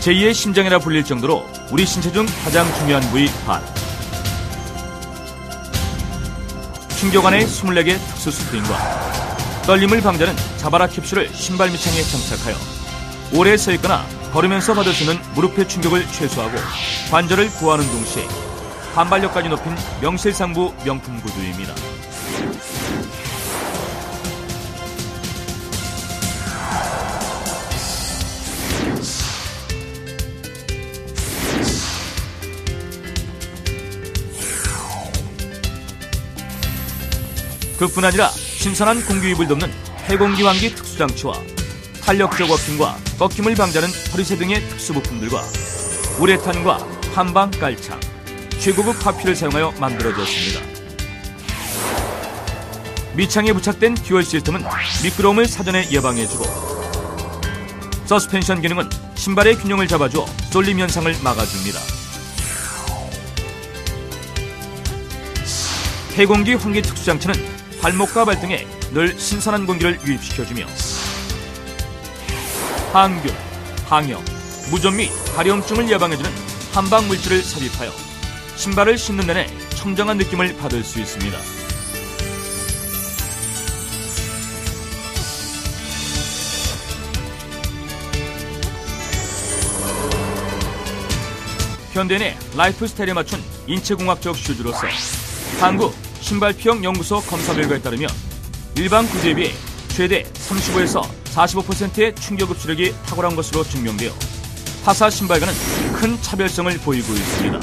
제2의 심장이라 불릴 정도로 우리 신체 중 가장 중요한 부위 발. 충격 안의 24개 특수 스프링과 떨림을 방지하는 자바라 캡슐을 신발 밑창에 장착하여 오래 서 있거나 걸으면서 받을 수 있는 무릎의 충격을 최소화하고 관절을 보호하는 동시에 반발력까지 높인 명실상부 명품 구두입니다. 그뿐 아니라 신선한 공기입을 돕는 해공기 환기 특수장치와 탄력적 워킹과 꺾임을 방지하는 허리세 등의 특수 부품들과 우레탄과 한방 깔창, 최고급 파피를 사용하여 만들어졌습니다. 밑창에 부착된 듀얼 시스템은 미끄러움을 사전에 예방해주고 서스펜션 기능은 신발의 균형을 잡아주어 쏠림 현상을 막아줍니다. 해공기 환기 특수장치는 발목과 발등에 늘 신선한 공기를 유입시켜주며 항균, 항염, 무좀 및 가려움증을 예방해주는 한방 물질을 삽입하여 신발을 신는 내내 청정한 느낌을 받을 수 있습니다. 현대인의 라이프 스타일에 맞춘 인체공학적 슈즈로서 한국 신발 피형 연구소 검사 결과에 따르면 일반 구두에 비해 최대 35에서 45%의 충격 흡수력이 탁월한 것으로 증명되어 타사 신발과는 큰 차별성을 보이고 있습니다.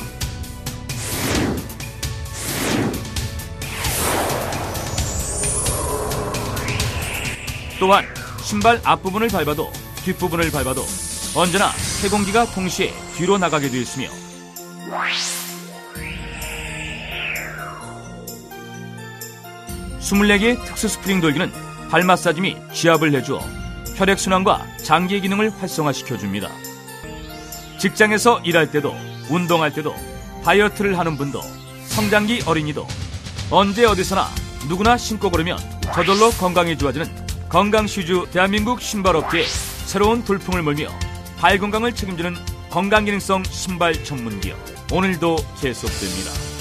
또한 신발 앞부분을 밟아도 뒷부분을 밟아도 언제나 세공기가 동시에 뒤로 나가게 되어 있으며 스물네 개의 특수 스프링 돌기는 발 마사지 및 지압을 해주어 혈액순환과 장기 기능을 활성화시켜줍니다. 직장에서 일할 때도 운동할 때도 다이어트를 하는 분도 성장기 어린이도 언제 어디서나 누구나 신고 걸으면 저절로 건강이 좋아지는 건강 슈즈 대한민국 신발업계에 새로운 돌풍을 몰며 발 건강을 책임지는 건강기능성 신발 전문기업 오늘도 계속됩니다.